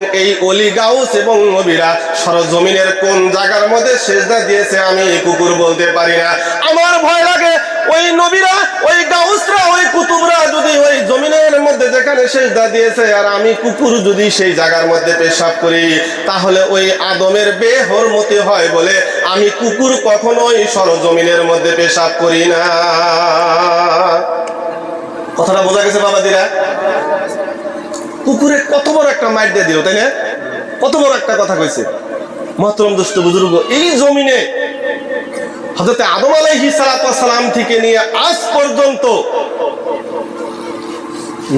এই অলি গাউস এবং নবীরা সরজমিনের কোন জায়গার মধ্যে সেজদা দিয়েছে আমি কুকুর বলতে পারি না। আমার ভয় লাগে ওই নবীরা, ওই গাউসরা, ওই কুতুবরা যদি ওই জমিনের মধ্যে যেখানে সেজদা দিয়েছে আর আমি কুকুর যদি সেই জায়গার মধ্যে পেশাব করি, তাহলে ওই আদমের বেহরমতি হয় বলে আমি কুকুর কখনোই সরজমিনের মধ্যে পেশাব করি না। কথাটা বোঝা গেছে বাবাদিরা কুকুরে কত বড় একটা মাইট দিয়ে দিল, তাই না? কত বড় একটা কথা কইছে। মহতরম দুষ্ট বুজুর্গ, এই জমিনে হজরত আদম আলাইহি সালাম থেকে নিয়ে আজ পর্যন্ত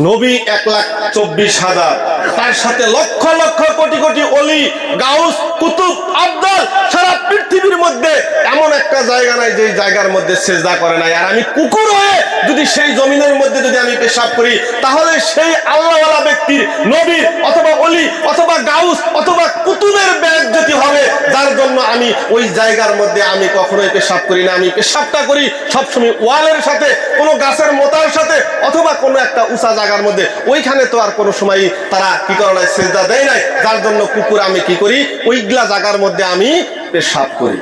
নবী এক লাখ চব্বিশ হাজার তার সাথে লক্ষ লক্ষ কোটি কোটি অলি, গাউস, কুতুব, আব্দাল সারা পৃথিবীর মধ্যে এমন একটা জায়গা নাই যে জায়গার মধ্যে সেজদা করে নাই। আর আমি কুকুর হয়ে যদি সেই জমিনের মধ্যে যদি আমি পেশাব করি, তাহলে সেই আল্লাহওয়ালা ব্যক্তির নবীর অথবা অলি অথবা গাউস অথবা কুতুবের ব্যাগ যদি হবে, যার জন্য আমি ওই জায়গার মধ্যে আমি কখনোই পেশাব করি না। আমি পেশাবটা করি সবসময় ওয়ালের সাথে, কোনো গাছের মোতার সাথে অথবা কোনো একটা উঁচা জায়গার মধ্যে। ওইখানে তো আর কোনো সময় তারা কি করে নাই সেজদা দেয় নাই? যার জন্য কুকুর আমি কি করি? ওইগুলা জায়গার মধ্যে আমি পেশাব করি।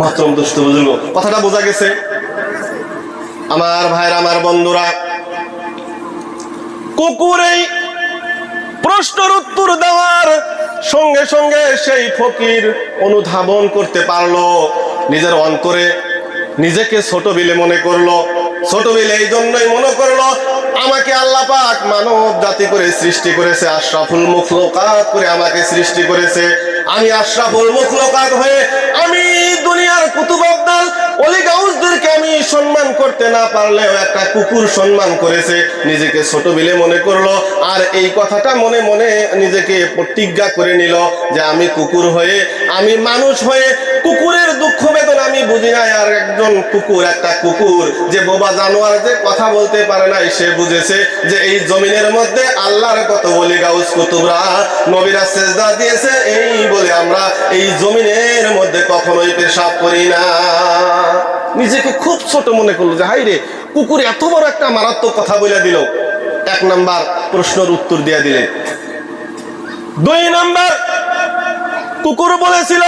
মাত্রম দুষ্ট বুঝলো কথাটা বোঝা গেছে? আমার ভাইরা আমার বন্ধুরা, কুকুর এই প্রশ্নের উত্তর দেওয়ার সঙ্গে সঙ্গে সেই ফকির অনুধাবন করতে পারল, নিজের অন্তরে নিজেকে ছোট বিলে মনে করল। ছোট বিলে এই জন্যই মনে করল আমাকে আল্লাহ পাক মানব জাতি করে সৃষ্টি করেছে, আশরাফুল মুখলোকাত করে আমাকে সৃষ্টি করেছে। আমি আশরাফুল মুখলোকাত হয়ে আমি দুনিয়ার কুতুব আব্দাল অলি গাউসদেরকে আমি সম্মান করতে না পারলেও একটা কুকুর সম্মান করেছে, নিজেকে ছোট বিলে মনে করল, আর এই কথাটা মনে মনে নিজেকে প্রতিজ্ঞা করে নিল যে আমি কুকুর হয়ে, আমি মানুষ হয়ে কুকুরের দুঃখ বেদনা আমি বুঝি নাই, আর একজন কুকুর, একটা কুকুর, যে বোবা জানোয়ার যে কথা বলতে পারে নাই, সে বুঝেছে যে এই জমিনের মধ্যে আল্লাহর কত বলি গাউস কুতুবরা, নবীরা সেজদা দিয়েছে, এই বলে আমরা এই জমিনের মধ্যে কখনোই পেশাব করি না। নিজেকে খুব ছোট মনে করল যে হাই রে কুকুর এত বড় একটা মারাত্মক কথা বলে দিল। এক নাম্বার প্রশ্নের উত্তর দিয়ে দিলেন দুই নাম্বার, কুকুর বলেছিল,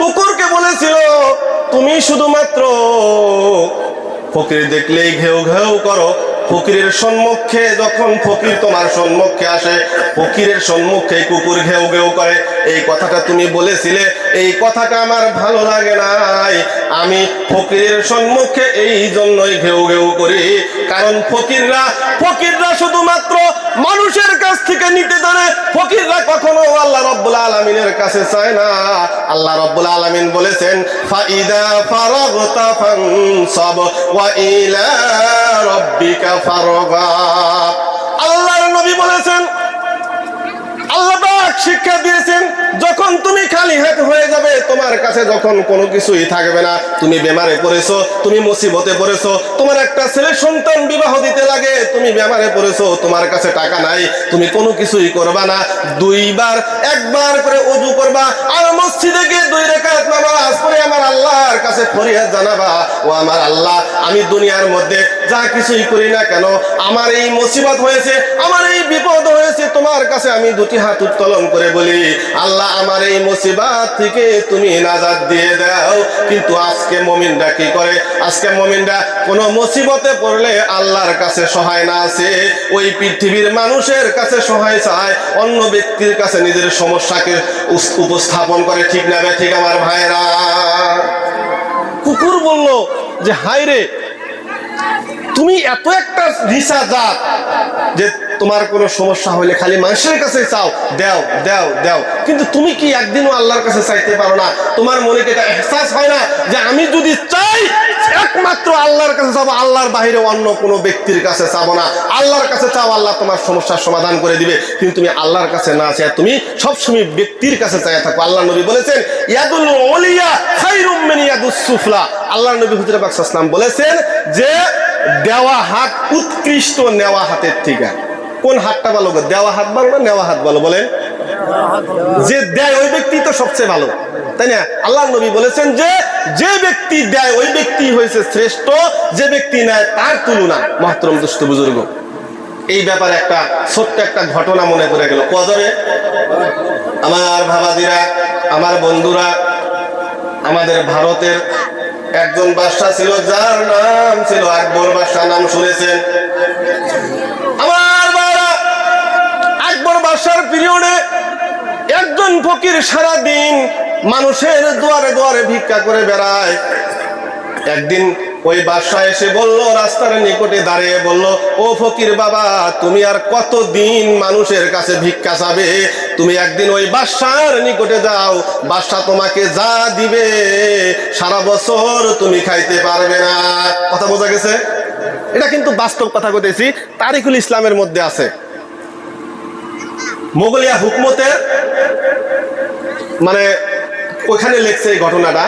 কুকুরকে বলেছিল, তুমি শুধুমাত্র ফকির দেখলেই ঘেউ ঘেউ করো। ফকিরের সম্মুখে, যখন ফকির তোমার সম্মুখে আসে, ফকিরের সম্মুখে কুকুর ঘেউ ঘেউ করে, এই কথাটা তুমি বলেছিলে, এই কথাটা আমার ভালো লাগে নাই। আমি ফকিরের সম্মুখে এই জন্যই ঘেউ ঘেউ করি, কারণ ফকিররা ফকিররা শুধুমাত্র মানুষের কাছ থেকে নিতে ধরে ফকিররা কখনো আল্লাহ রব্বুল আলমিনের কাছে চায় না। আল্লাহ রব্বুল আলমিন বলেছেন ফাইদা ফারাগতা ফানসাব, ওয়া ইলা রব্বিকা বলেছেন আল্লাহ শিক্ষা দিয়েছেন যখন তুমি খালি হাত হয়ে যাবে তোমার কাছে যখন কোনো কিছুই থাকবে না, তুমি বেমারে পড়েছো, তুমি মুসিবতে পড়েছো, তোমার একটা ছেলে সন্তান বিবাহ দিতে লাগে, তুমি বেমারে পড়েছো, তোমার কাছে টাকা নাই, তুমি কোনো কিছুই করবা না। দুইবার, একবার করে অজু করবা, আর মসজিদে গিয়ে দুই রেখাত নামাজ পড়ে আমার আল্লাহর কাছে ফরিয়াদ জানাবা, ও আমার আল্লাহ, আমি দুনিয়ার মধ্যে যা কিছুই করি না কেন, আমার এই মুসিবত হয়েছে, আমার এই বিপদ হয়েছে, তোমার কাছে আমি দুটি হাত উত্তোলন করে বলি, আল্লাহ, আমার এই মুসিবত থেকে তুমি নাজাদ দিয়ে দাও। কিন্তু আজকে মমিনরা কি করে? আজকে মমিনরা কোন মুসিবতে পড়লে আল্লাহর কাছে সহায় না আছে। ওই পৃথিবীর মানুষের কাছে সহায় চায়। অন্য ব্যক্তির কাছে নিজের সমস্যাকে উপস্থাপন করে। ঠিক না ঠিক আমার ভাইরা কুকুর বলল যে হাই রে তুমি এত একটা রিসা জাত যে তোমার কোনো সমস্যা হলে খালি মানুষের কাছে চাও, দেও দেও দেও। কিন্তু তুমি কি একদিনও আল্লাহর কাছে চাইতে পারো না? তোমার মনে কি এটা এহসাস হয় না যে আমি যদি চাই একমাত্র আল্লাহর কাছে চাবো আল্লাহর বাহিরে অন্য কোনো ব্যক্তির কাছে চাবো না। আল্লাহর কাছে চাও, আল্লাহ তোমার সমস্যার সমাধান করে দিবে। কিন্তু তুমি আল্লাহর কাছে না চাই তুমি সবসময় ব্যক্তির কাছে চাই থাকো। আল্লাহ নবী বলেছেন, ইয়াদুল ওলিয়া খাইরুম মিন ইয়াদুস সুফলা। আল্লাহ নবী হুজুর পাক সাল্লাল্লাহু বলেছেন যে, দেওয়া হাত উৎকৃষ্ট, নেওয়া হাতের থেকে কোন হাতটা ভালো দেওয়া হাত ভালো না নেওয়া হাত ভালো বলেন? যে দেয় ওই ব্যক্তি তো সবচেয়ে ভালো। তাই না? আল্লাহ নবী বলেছেন যে যে ব্যক্তি দেয় ওই ব্যক্তি হয়েছে শ্রেষ্ঠ, যে ব্যক্তি নেয় তার তুলনা মহাতরম দুষ্ট বুজুর্গ। এই ব্যাপারে একটা ছোট্ট একটা ঘটনা মনে করে গেল। কজরে ভাবাদিরা, আমার বন্ধুরা, আমাদের ভারতের একজন বাদশা ছিল, যার নাম ছিল আকবর বাদশা নাম শুনেছেন? আমার বাবা আকবর বাদশার পিরিয়ডে একজন ফকির সারা দিন মানুষের দুয়ারে দুয়ারে ভিক্ষা করে বেড়ায়। একদিন ওই বাদশা এসে বলল, রাস্তার নিকটে দাঁড়িয়ে বলল, ও ফকির বাবা, তুমি আর কতদিন মানুষের কাছে ভিক্ষা চাবে? তুমি একদিন ওই বাদশার নিকটে যাও বাদশা তোমাকে যা দিবে, সারা বছর তুমি খাইতে পারবে না। কথা বোঝা গেছে? এটা কিন্তু বাস্তব কথা বলতেছি তারিকুল ইসলামের মধ্যে আছে। মোগলিয়া হুকমতের মানে ওখানে লেখছে এই ঘটনাটা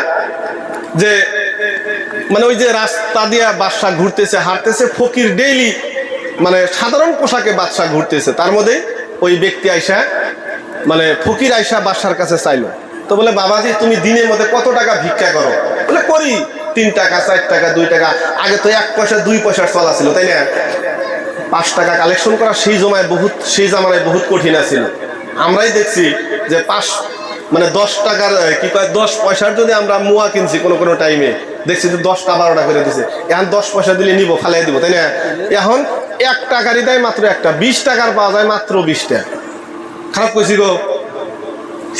যে মানে ওই যে রাস্তা দিয়া বাদশা ঘুরতেছে, হাঁটতেছে, ফকির ডেইলি মানে সাধারণ পোশাকে বাদশা ঘুরতেছে। তার মধ্যে ওই ব্যক্তি আইসা মানে ফকির আইসা বাদশার কাছে চাইলো। তো বলে, বাবাজি, তুমি দিনের মধ্যে কত টাকা ভিক্ষা করো? বলে, করি। তিন টাকা, চার টাকা, দুই টাকা। আগে তো এক পয়সা, দুই পয়সার চলা ছিল তাই না? পাঁচ টাকা কালেকশন করা সেই জমায় বহুত, সেই জামানায় বহুত কঠিন আছিল। আমরাই দেখছি যে পাঁচ মানে দশ টাকার কি কয়, দশ পয়সার যদি আমরা মুয়া কিনছি কোনো কোনো টাইমে দেখছি যে দশটা বারোটা করে দিছে, এখন দশ পয়সা দিলে নিব, ফালাই দিব, তাই না? এখন এক টাকারই দেয় মাত্র একটা, বিশ টাকার পাওয়া যায় মাত্র বিশটা। খারাপ কইছি গো।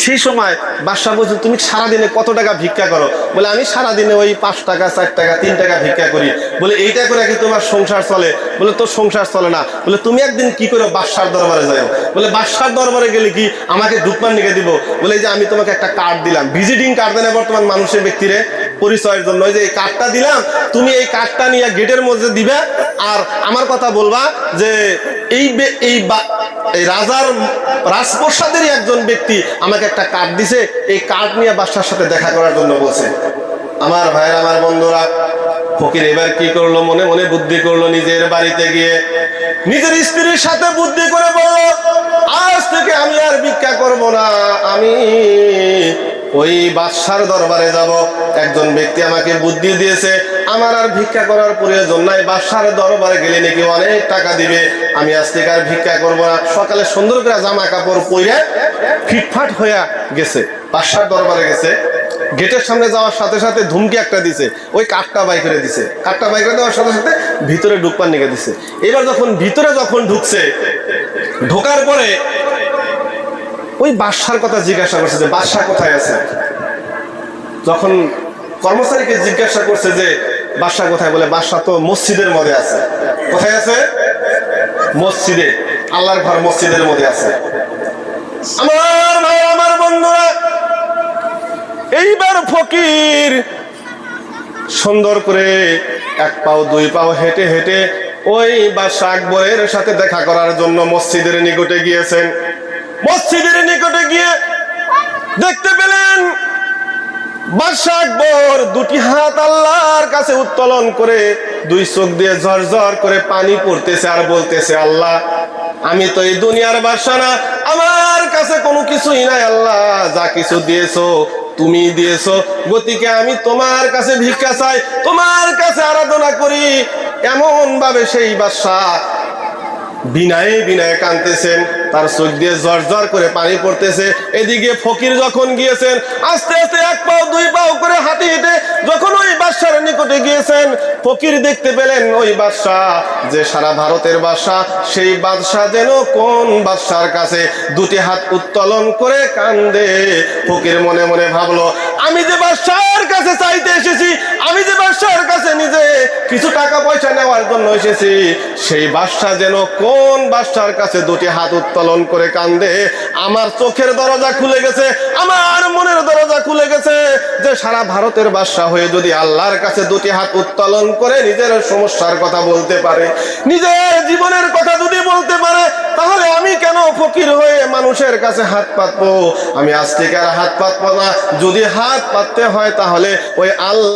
সেই সময় বাদশাহ বলছে, তুমি সারাদিনে কত টাকা ভিক্ষা করো? বলে, আমি সারাদিনে ওই পাঁচ টাকা, চার টাকা, তিন টাকা ভিক্ষা করি। বলে, এইটা করে কি তোমার সংসার চলে? বলে, তোর সংসার চলে না। বলে, তুমি একদিন কি করো, বাদশার দরবারে যাও। বলে, বাদশার দরবারে গেলে কি আমাকে দুধপান নিকে দিব? বলে যে আমি তোমাকে একটা কার্ড দিলাম। ভিজিটিং কার্ড দেয় না বর্তমান মানুষের ব্যক্তিরে, পরিচয়ের জন্য। যে এই কার্ডটা দিলাম, তুমি এই কার্ডটা নিয়ে গেটের মধ্যে দিবে আর আমার কথা বলবা যে এই এই রাজার রাজপ্রসাদেরই একজন ব্যক্তি আমাকে একটা কার্ড দিছে। এই কার্ড নিয়ে বাদশার সাথে দেখা করার জন্য বলছে। আমার ভাইয়ের, আমার বন্ধুরা, ফকির এবার কি করল? মনে মনে বুদ্ধি করল নিজের বাড়িতে গিয়ে। নিজের স্ত্রীর সাথে বুদ্ধি করে বলল, আজ থেকে আমি আর ভিক্ষা করব না। আমি ওই বাদশার দরবারে যাব। একজন ব্যক্তি আমাকে বুদ্ধি দিয়েছে, আমার আর ভিক্ষা করার প্রয়োজন নাই। বাদশার দরবারে গেলে নাকি অনেক টাকা দিবে। আমি আজ থেকে আর ভিক্ষা করব না। সকালে সুন্দর করে জামা কাপড় পরে ফিটফাট হইয়া গেছে। বাদশার দরবারে গেছে। গেটের সামনে যাওয়ার সাথে সাথে ধুমকি একটা দিছে। ওই কাঠটা বাই করে দিছে। কাঠটা বাই করে দেওয়ার সাথে সাথে ভিতরে ঢুকপান নিকে দিছে। এবার যখন ভিতরে যখন ঢুকছে, ঢোকার পরে ওই বাদশার কথা জিজ্ঞাসা করছে যে, বাদশা কোথায় আছে? যখন কর্মচারীকে জিজ্ঞাসা করছে যে, বাদশা কোথায়? বলে, বাদশা তো মসজিদের মধ্যে আছে। কোথায় আছে? মসজিদে। আল্লাহর ঘর মসজিদের মধ্যে আছে। আমার ভাই, আমার বন্ধুরা, এইবার ফকির সুন্দর করে এক পাও, দুই পাও হেঁটে হেঁটে ওই বাদশা আকবরের সাথে দেখা করার জন্য মসজিদের নিকটে গিয়েছেন। মসজিদের নিকটে গিয়ে দেখতে পেলেন বাদশাহ আকবর দুটি হাত আল্লাহর কাছে উত্তোলন করে দুই চোখ দিয়ে ঝরঝর করে পানি পড়তেছে আর বলতেছে, আল্লাহ, আমি তো এই দুনিয়ার বাদশা না। আমার কাছে কোনো কিছুই নাই, আল্লাহ, যা কিছু দিয়েছ তুমি দিয়েছ। গতিকে আমি তোমার কাছে ভিক্ষা চাই, তোমার কাছে আরাধনা করি। এমন ভাবে সেই বাদশাহ বিনায়ে বিনায়ে কানতেছেন তার চোখ দিয়ে জ্বর জ্বর করে পানি পড়তেছে। এদিকে ফকির যখন গিয়েছেন, আস্তে আস্তে এক পাও, দুই পাও করে হাঁটে হেঁটে যখন ওই বাদশার নিকটে গিয়েছেন, ফকির দেখতে পেলেন ওই বাদশাহ, যে সারা ভারতের বাদশাহ, সেই বাদশাহ যেন কোন বাদশার কাছে দুটি হাত উত্তোলন করে কান্দে। ফকির মনে মনে ভাবলো আমি যে বাদশার কাছে চাইতে এসেছি, আমি যে বাদশার কাছে নিজে কিছু টাকা পয়সা নেওয়ার জন্য এসেছি, সেই বাদশা যেন কোন বাদশার কাছে দুটি হাত উত্তোলন করে কান্দে, আমার চোখের দরজা খুলে গেছে, আমার মনের দরজা খুলে গেছে, যে সারা ভারতের বাদশা হয়ে যদি আল্লাহর কাছে দুটি হাত উত্তোলন করে নিজের সমস্যার কথা বলতে পারে, নিজের জীবনের কথা যদি বলতে পারে, তাহলে আমি কেন ফকির হয়ে মানুষের কাছে হাত পাতবো? আমি আজ থেকে আর হাত পাতবো না, যদি হাত পাততে হয় তাহলে ওই আল্লাহ